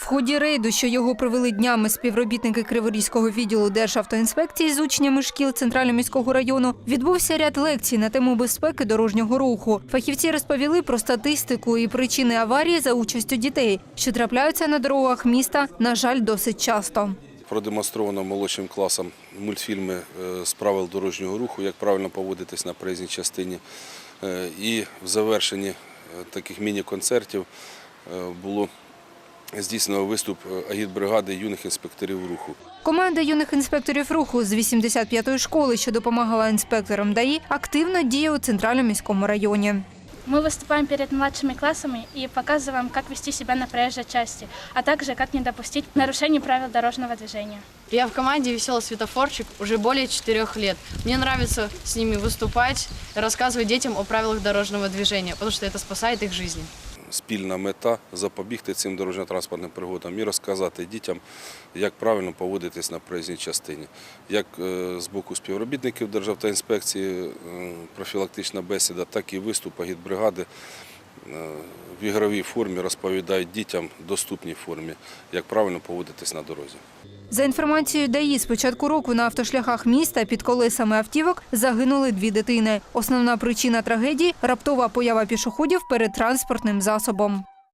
В ході рейду, що його провели днями співробітники Криворізького відділу Державтоінспекції з учнями шкіл Центрального міського району, відбувся ряд лекцій на тему безпеки дорожнього руху. Фахівці розповіли про статистику і причини аварії за участю дітей, що трапляються на дорогах міста, на жаль, досить часто. Продемонстровано молодшим класам мультфільми е, з правил дорожнього руху, як правильно поводитись на проїзній частині. Е, І в завершенні е, таких міні-концертів було здійснено виступ е, агітбригади юних інспекторів руху. Команда юних інспекторів руху з 85-ї школи, що допомагала інспекторам ДАІ, активно діє у центральному міському районі. Мы выступаем перед младшими классами и показываем, как вести себя на проезжей части, а также как не допустить нарушений правил дорожного движения. Я в команде «Веселый светофорчик» уже более четырех лет. Мне нравится с ними выступать, рассказывать детям о правилах дорожного движения, потому что это спасает их жизни. Спільна мета запобігти цим дорожньо-транспортним пригодам і розказати дітям, як правильно поводитись на проїзній частині. Як е, з боку співробітників Державтоінспекції е, профілактична бесіда, так і виступ агітбригади е, в ігровій формі розповідають дітям в доступній формі, як правильно поводитись на дорозі. За інформацією ДАІ, з початку року на автошляхах міста під колесами автівок загинули дві дитини. Основна причина трагедії – раптова поява пішоходів перед транспортним засобом.